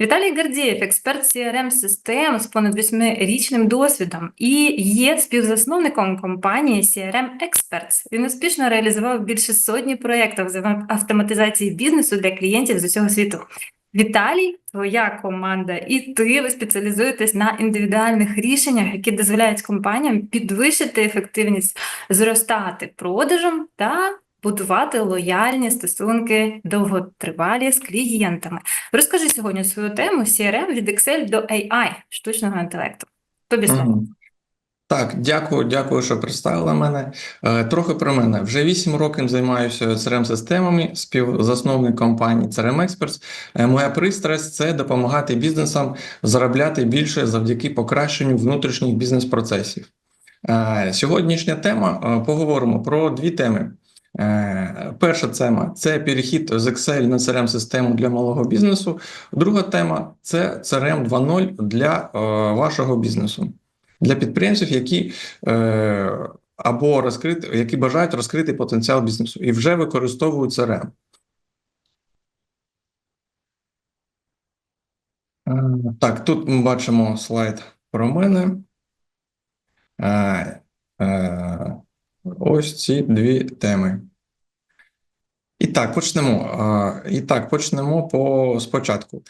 Віталій Гордієв, експерт crm систем з понад восьмирічним досвідом і є співзасновником компанії CRM Experts. Він успішно реалізував більше сотні проєктів з автоматизації бізнесу для клієнтів з усього світу. Віталій, твоя команда і ти ви спеціалізуєтесь на індивідуальних рішеннях, які дозволяють компаніям підвищити ефективність, зростати продажем та будувати лояльні стосунки довготривалі з клієнтами. Розкажи сьогодні свою тему CRM від Excel до AI, штучного інтелекту. Тобі слово. Так, дякую, дякую, що представила мене. Е, Трохи про мене. Вже 8 років займаюся crm системами співзасновник компанії CRM Experts. Е, Моя пристрасть це допомагати бізнесам заробляти більше завдяки покращенню внутрішніх бізнес-процесів. Е, Сьогоднішня тема поговоримо про дві теми. Е, Перша тема це перехід з Excel на crm систему для малого бізнесу. Друга тема це CRM 2.0 для е, вашого бізнесу, для підприємців, які е, або розкрити, які бажають розкрити потенціал бізнесу і вже використовують CRM. Так, тут ми бачимо слайд про мене. Ось ці дві теми. І так, почнемо. І так, почнемо по спочатку.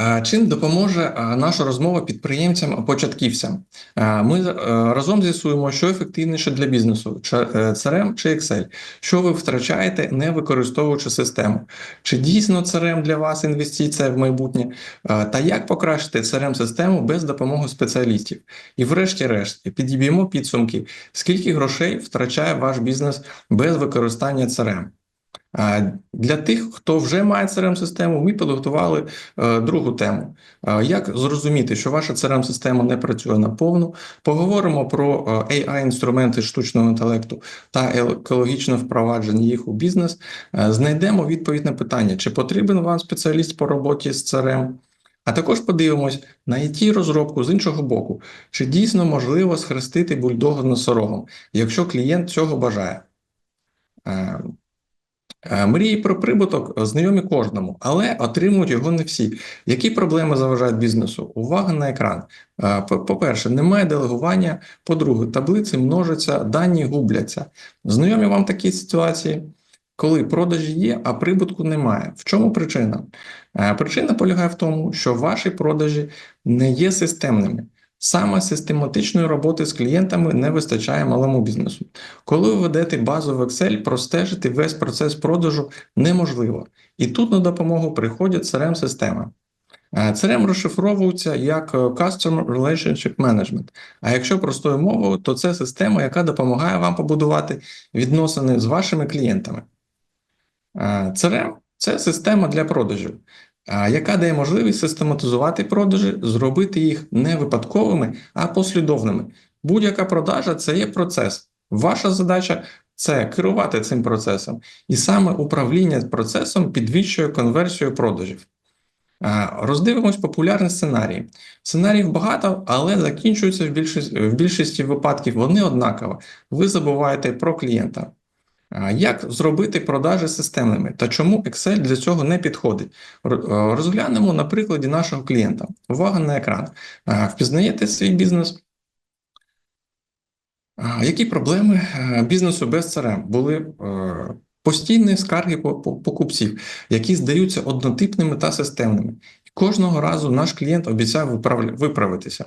Е, Чим допоможе е, наша розмова підприємцям-початківцям? Е, Ми разом з'ясуємо, що ефективніше для бізнесу: чи CRM чи Excel. Що ви втрачаєте, не використовуючи систему? Чи дійсно CRM для вас інвестиція в майбутнє? Та як покращити CRM-систему без допомоги спеціалістів? І врешті-решт підіб'ємо підсумки, скільки грошей втрачає ваш бізнес без використання CRM. Е, Для тих, хто вже має CRM-систему, ми підготували е, другу тему. Е, Як зрозуміти, що ваша CRM-система не працює наповну? Поговоримо про е, AI-інструменти штучного інтелекту та екологічне впровадження їх у бізнес. Е, Знайдемо відповідь на питання, чи потрібен вам спеціаліст по роботі з CRM? А також подивимось на it розробку з іншого боку, чи дійсно можливо схрестити бульдога з носорогом, якщо клієнт цього бажає. Е, Е, Мрії про прибуток знайомі кожному, але отримують його не всі. Які проблеми заважають бізнесу? Увага на екран. Е, по- По-перше, немає делегування. По-друге, таблиці множаться, дані губляться. Знайомі вам такі ситуації, коли продажі є, а прибутку немає. В чому причина? Е, Причина полягає в тому, що ваші продажі не є системними. Саме систематичної роботи з клієнтами не вистачає малому бізнесу. Коли ви ведете базу в Excel, простежити весь процес продажу неможливо. І тут на допомогу приходять CRM-системи. Е, CRM розшифровується як е, Customer Relationship Management. А якщо простою мовою, то це система, яка допомагає вам побудувати відносини з вашими клієнтами. Е, CRM – це система для продажів, яка дає можливість систематизувати продажі, зробити їх не випадковими, а послідовними. Будь-яка продажа це є процес. Ваша задача це керувати цим процесом, і саме управління процесом підвищує конверсію продажів. Роздивимось популярні сценарії. Сценаріїв багато, але закінчуються в більшості, в більшості випадків вони однаково. Ви забуваєте про клієнта. Як зробити продажі системними та чому Excel для цього не підходить? Е, Розглянемо на прикладі нашого клієнта. Увага на екран. Впізнаєте свій бізнес? Які проблеми е, бізнесу без CRM? Були е, постійні скарги по- по- покупців, які здаються однотипними та системними. Кожного разу наш клієнт обіцяв виправитися.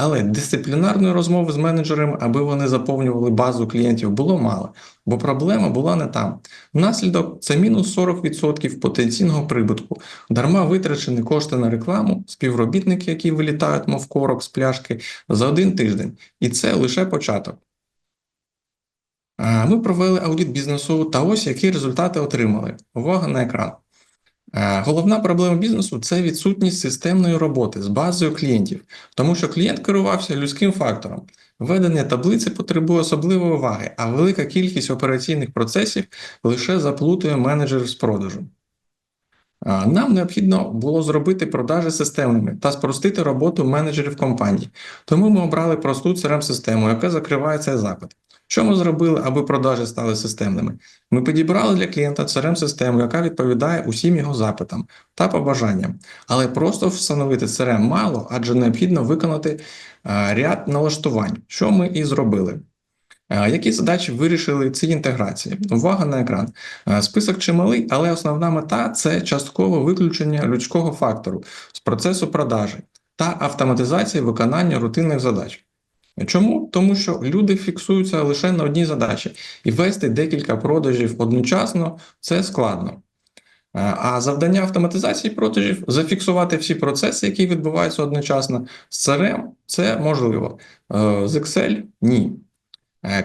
Але дисциплінарної розмови з менеджерами, аби вони заповнювали базу клієнтів, було мало, бо проблема була не там. Наслідок це мінус 40% потенційного прибутку, дарма витрачені кошти на рекламу, співробітники, які вилітають, мов корок з пляшки, за один тиждень. І це лише початок. Ми провели аудит бізнесу, та ось які результати отримали. Увага на екран. Е, Головна проблема бізнесу це відсутність системної роботи з базою клієнтів, тому що клієнт керувався людським фактором. Ведення таблиці потребує особливої уваги, а велика кількість операційних процесів лише заплутує менеджерів з продажу. Е, Нам необхідно було зробити продажі системними та спростити роботу менеджерів компаній. Тому ми обрали просту crm систему яка закриває цей запит. Що ми зробили, аби продажі стали системними? Ми підібрали для клієнта crm систему яка відповідає усім його запитам та побажанням. Але просто встановити CRM мало, адже необхідно виконати е, ряд налаштувань, що ми і зробили. Е, Які задачі вирішили ці інтеграції? Увага на екран. Е, Список чималий, але основна мета це часткове виключення людського фактору з процесу продажі та автоматизація виконання рутинних задач. Чому? Тому що люди фіксуються лише на одній задачі, і вести декілька продажів одночасно це складно. Е, А завдання автоматизації продажів зафіксувати всі процеси, які відбуваються одночасно. З CRM це можливо. Е, З Excel ні. Е,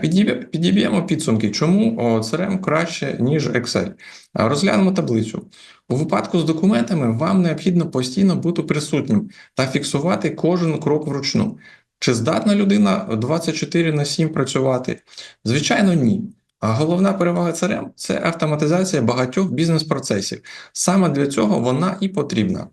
Підіб'ємо підсумки, чому CRM краще, ніж Excel. Розглянемо таблицю. У випадку з документами вам необхідно постійно бути присутнім та фіксувати кожен крок вручну. Чи здатна людина 24 на 7 працювати? Звичайно, ні. А головна перевага ЦРМ – це автоматизація багатьох бізнес-процесів. Саме для цього вона і потрібна.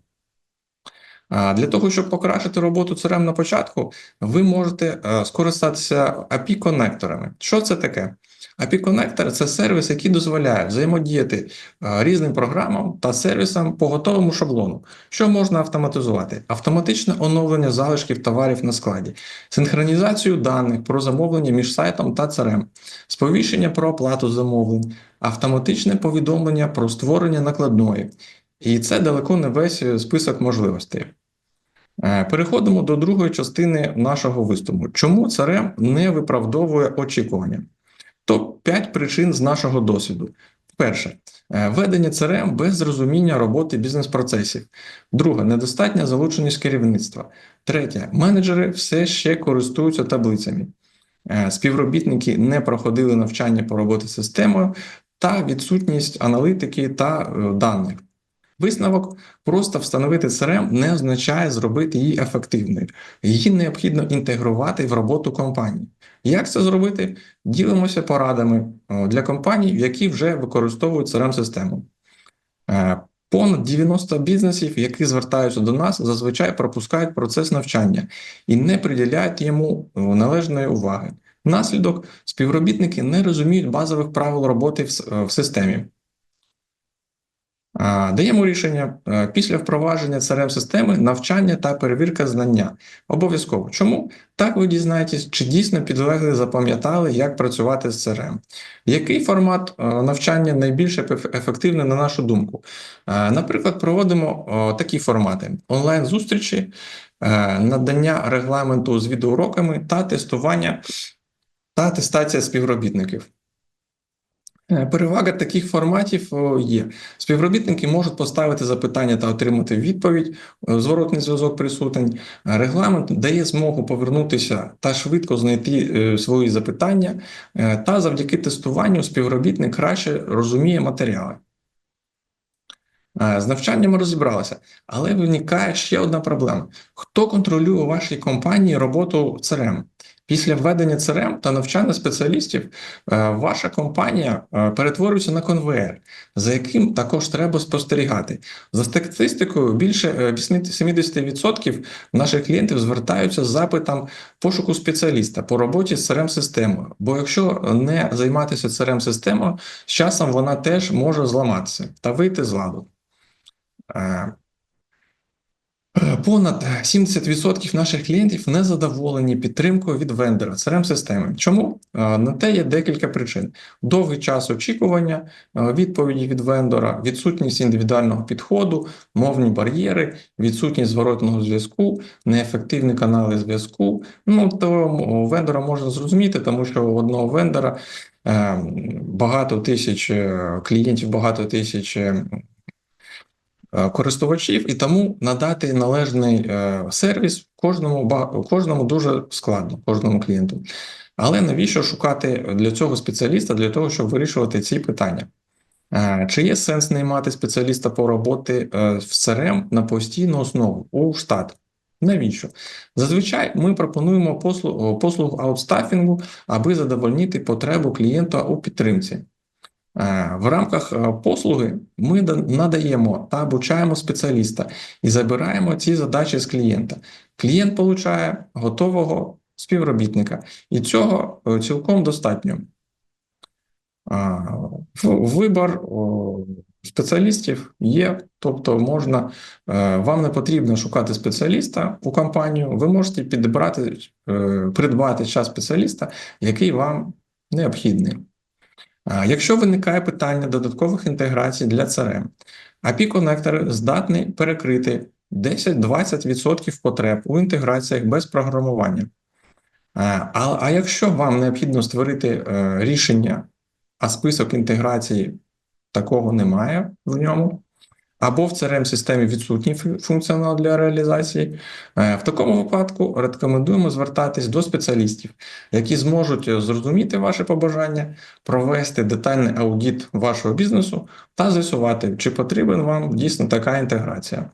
Для того, щоб покращити роботу ЦРМ на початку, ви можете е, скористатися API-конекторами. Що це таке? API-конектор – це сервіс, який дозволяє взаємодіяти е, різним програмам та сервісам по готовому шаблону. Що можна автоматизувати? Автоматичне оновлення залишків товарів на складі, синхронізацію даних про замовлення між сайтом та CRM, сповіщення про оплату замовлень, автоматичне повідомлення про створення накладної. І це далеко не весь е, список можливостей. Е, Переходимо до другої частини нашого виступу. Чому CRM не виправдовує очікування? Топ-5 причин з нашого досвіду. Перше, е, ведення ЦРМ без розуміння роботи бізнес-процесів. Друге, недостатня залученість керівництва. Третє, менеджери все ще користуються таблицями. Е, Співробітники не проходили навчання по роботі з системою та відсутність аналітики та е, даних. Висновок просто встановити CRM не означає зробити її ефективною. Її необхідно інтегрувати в роботу компанії. Як це зробити? Ділимося порадами для компаній, які вже використовують crm систему Е, Понад 90 бізнесів, які звертаються до нас, зазвичай пропускають процес навчання і не приділяють йому належної уваги. Внаслідок співробітники не розуміють базових правил роботи в системі. Даємо рішення після впровадження crm системи навчання та перевірка знання. Обов'язково. Чому? Так ви дізнаєтесь, чи дійсно підлеглі запам'ятали, як працювати з CRM. Який формат навчання найбільш ефективний на нашу думку? Наприклад, проводимо такі формати: онлайн-зустрічі, надання регламенту з відеоуроками та тестування та атестація співробітників. Е, Перевага таких форматів є. Співробітники можуть поставити запитання та отримати відповідь, е, зворотний зв'язок присутень. Регламент дає змогу повернутися та швидко знайти е, свої запитання, та завдяки тестуванню співробітник краще розуміє матеріали. З навчанням розібралися, але виникає ще одна проблема: хто контролює у вашій компанії роботу CRM? Після введення CRM та навчання спеціалістів е, ваша компанія е, перетворюється на конвейер, за яким також треба спостерігати. За статистикою, більше е, 70% наших клієнтів звертаються з запитом пошуку спеціаліста по роботі з crm системою Бо якщо не займатися crm системою з часом вона теж може зламатися та вийти з ладу. Понад 70% наших клієнтів не задоволені підтримкою від вендора crm системи Чому? На те є декілька причин: довгий час очікування, відповіді від вендора, відсутність індивідуального підходу, мовні бар'єри, відсутність зворотного зв'язку, неефективні канали зв'язку. Ну то вендора можна зрозуміти, тому що у одного вендора е, багато тисяч е, клієнтів, багато тисяч. Е, користувачів, і тому надати належний е, сервіс кожному кожному дуже складно, кожному клієнту. Але навіщо шукати для цього спеціаліста для того, щоб вирішувати ці питання? Е, Чи є сенс наймати спеціаліста по роботи в CRM на постійну основу у штат? Навіщо? Зазвичай ми пропонуємо послугу, послугу аутстафінгу, аби задовольнити потребу клієнта у підтримці. Е, В рамках е, послуги ми надаємо та обучаємо спеціаліста і забираємо ці задачі з клієнта. Клієнт получає готового співробітника. І цього е, цілком достатньо. А, в- Вибір спеціалістів є, тобто можна, вам не потрібно шукати спеціаліста у компанію, ви можете підібрати, придбати час спеціаліста, який вам необхідний. Якщо виникає питання додаткових інтеграцій для CRM, api Connector здатний перекрити 10-20% потреб у інтеграціях без програмування. А, а якщо вам необхідно створити е, рішення, а список інтеграції такого немає в ньому, або в CRM-системі відсутній функціонал для реалізації, е, в такому випадку рекомендуємо звертатись до спеціалістів, які зможуть е, зрозуміти ваші побажання, провести детальний аудит вашого бізнесу та з'ясувати, чи потрібен вам дійсно така інтеграція.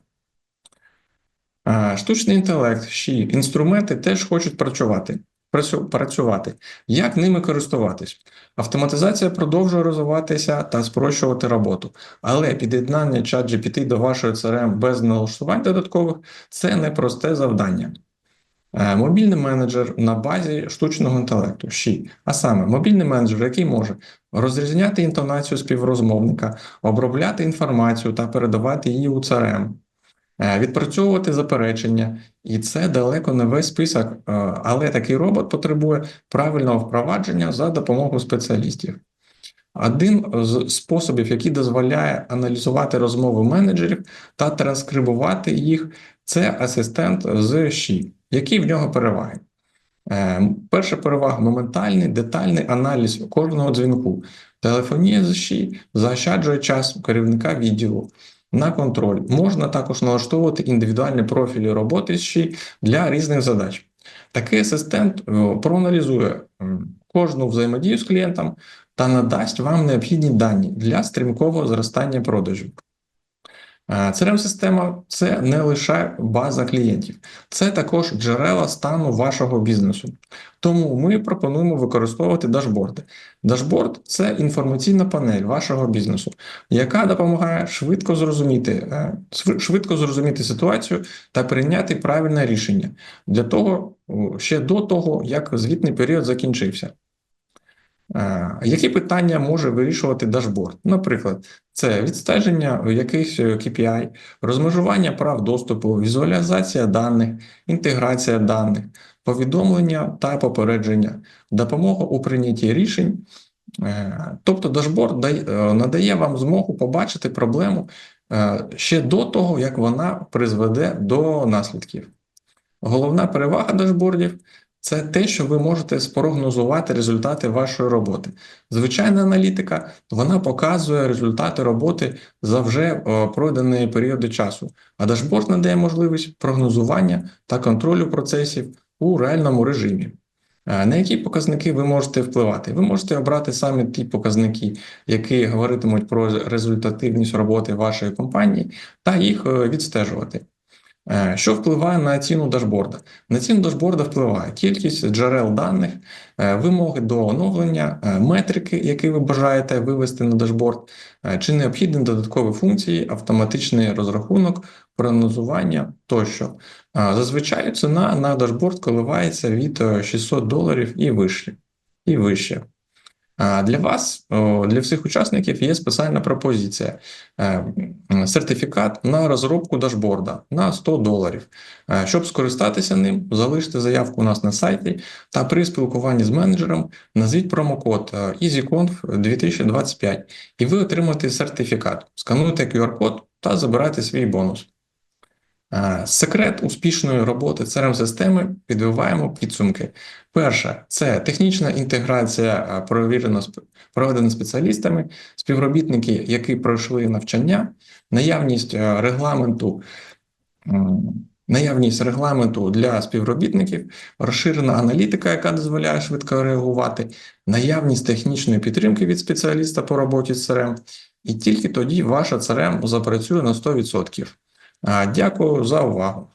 Е, Штучний інтелект, ще інструменти теж хочуть працювати. Працю- Працювати. Як ними користуватись? Автоматизація продовжує розвиватися та спрощувати роботу, але під'єднання ChatGPT до вашої CRM без налаштувань додаткових це непросте завдання. Е, Мобільний менеджер на базі штучного інтелекту, ЩІ, а саме мобільний менеджер, який може розрізняти інтонацію співрозмовника, обробляти інформацію та передавати її у CRM, відпрацьовувати заперечення, і це далеко не весь список, е, але такий робот потребує правильного впровадження за допомогою спеціалістів. Один з способів, який дозволяє аналізувати розмови менеджерів та транскрибувати їх, це асистент з ЩІ. Які в нього переваги? Е, Перша перевага моментальний детальний аналіз кожного дзвінку. Телефонія з ЩІ заощаджує час керівника відділу на контроль. Можна також налаштовувати індивідуальні профілі роботи для різних задач. Такий асистент е, проаналізує кожну взаємодію з клієнтом та надасть вам необхідні дані для стрімкого зростання продажів. CRM-система – це не лише база клієнтів, це також джерела стану вашого бізнесу. Тому ми пропонуємо використовувати дашборди. Дашборд – це інформаційна панель вашого бізнесу, яка допомагає швидко зрозуміти, е, швидко зрозуміти ситуацію та прийняти правильне рішення для того, ще до того, як звітний період закінчився. Е, Які питання може вирішувати дашборд? Наприклад, це відстеження якихось е, KPI, розмежування прав доступу, візуалізація даних, інтеграція даних, повідомлення та попередження, допомога у прийнятті рішень. Е, Тобто дашборд е, надає вам змогу побачити проблему е, ще до того, як вона призведе до наслідків. Головна перевага дашбордів це те, що ви можете спрогнозувати результати вашої роботи. Звичайна аналітика вона показує результати роботи за вже е, пройдені періоди часу, а дашборд надає можливість прогнозування та контролю процесів у реальному режимі. Е, На які показники ви можете впливати? Ви можете обрати саме ті показники, які говоритимуть про результативність роботи вашої компанії, та їх е, відстежувати. Е, Що впливає на ціну дашборда? На ціну дашборда впливає кількість джерел даних, е, вимоги до оновлення, е, метрики, які ви бажаєте вивести на дашборд, чи необхідні додаткові функції, автоматичний розрахунок, прогнозування тощо. Зазвичай ціна на дашборд коливається від е, 600 доларів і вище. Для вас, для всіх учасників, є спеціальна пропозиція. Е, Сертифікат на розробку дашборда на 100 доларів. Е, Щоб скористатися ним, залиште заявку у нас на сайті та при спілкуванні з менеджером назвіть промокод е, EasyConf 2025 і ви отримаєте сертифікат. Скануйте QR-код та забирайте свій бонус. Е, Секрет успішної роботи CRM-системи підбиваємо підсумки. Перше це технічна інтеграція, е, провірена проведена спеціалістами, співробітники, які пройшли навчання, наявність е, регламенту. Наявність регламенту для співробітників, розширена аналітика, яка дозволяє швидко реагувати, наявність технічної підтримки від спеціаліста по роботі з CRM, і тільки тоді ваша CRM запрацює на 100%. Дякую за увагу.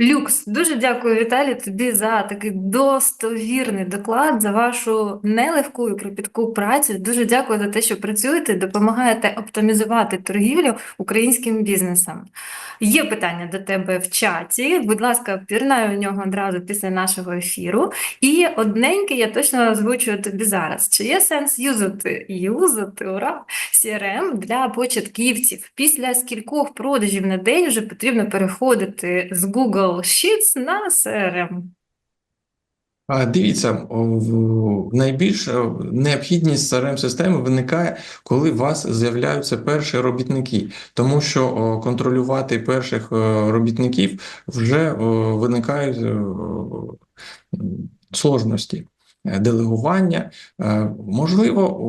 Люкс, дуже дякую, Віталій, тобі за такий достовірний доклад, за вашу нелегку і кропітку працю. Дуже дякую за те, що працюєте, допомагаєте оптимізувати торгівлю українським бізнесам. Є питання до тебе в чаті. Будь ласка, пірнаю в нього одразу після нашого ефіру. І одненьке я точно озвучую тобі зараз. Чи є сенс юзати, юзати, ура, CRM для початківців? Після скількох продажів на день вже потрібно переходити з Google На CRM. Дивіться, о, в- найбільш е, необхідність CRM-системи виникає, коли у вас з'являються перші робітники, тому що контролювати перших е, робітників вже виникають е, сложності делегування. Можливо,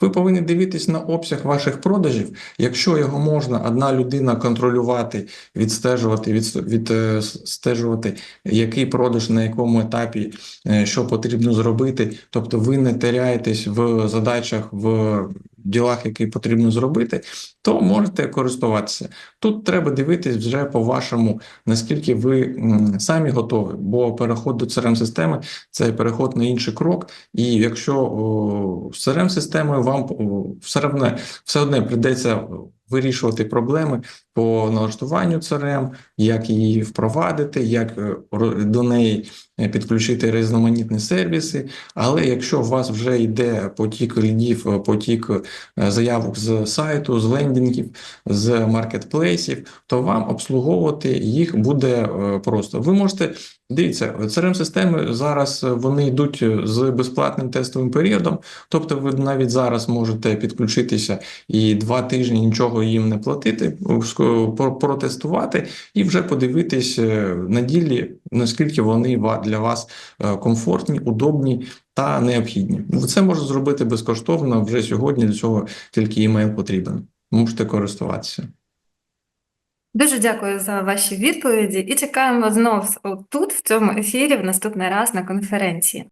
ви повинні дивитись на обсяг ваших продажів. Якщо його можна одна людина контролювати, відстежувати, відс- відстежувати, який продаж на якому етапі, е, що потрібно зробити. Тобто ви не теряєтесь в задачах, в ділах, які потрібно зробити, то можете користуватися. Тут треба дивитись вже по вашому, наскільки ви самі готові, бо переход до CRM-системи це переход на інший крок. І якщо з CRM-системою вам о, все одне, все одне прийдеться вирішувати проблеми по налаштуванню CRM, як її впровадити, як е, до неї е, підключити різноманітні сервіси. Але якщо у вас вже йде потік лідів, е, потік заявок з сайту, з лендінгів, з маркетплейсів, то вам обслуговувати їх буде просто. Ви можете дивіться, CRM-системи зараз е, вони йдуть з безплатним тестовим періодом, тобто ви навіть зараз можете підключитися і два тижні нічого їм не платити, протестувати і вже подивитись е, на ділі, наскільки вони для вас е, комфортні, удобні та необхідні. Це можна зробити безкоштовно вже сьогодні. Для цього тільки імейл потрібен. Можете користуватися. Дуже дякую за ваші відповіді і чекаємо знов тут, в цьому ефірі, в наступний раз на конференції.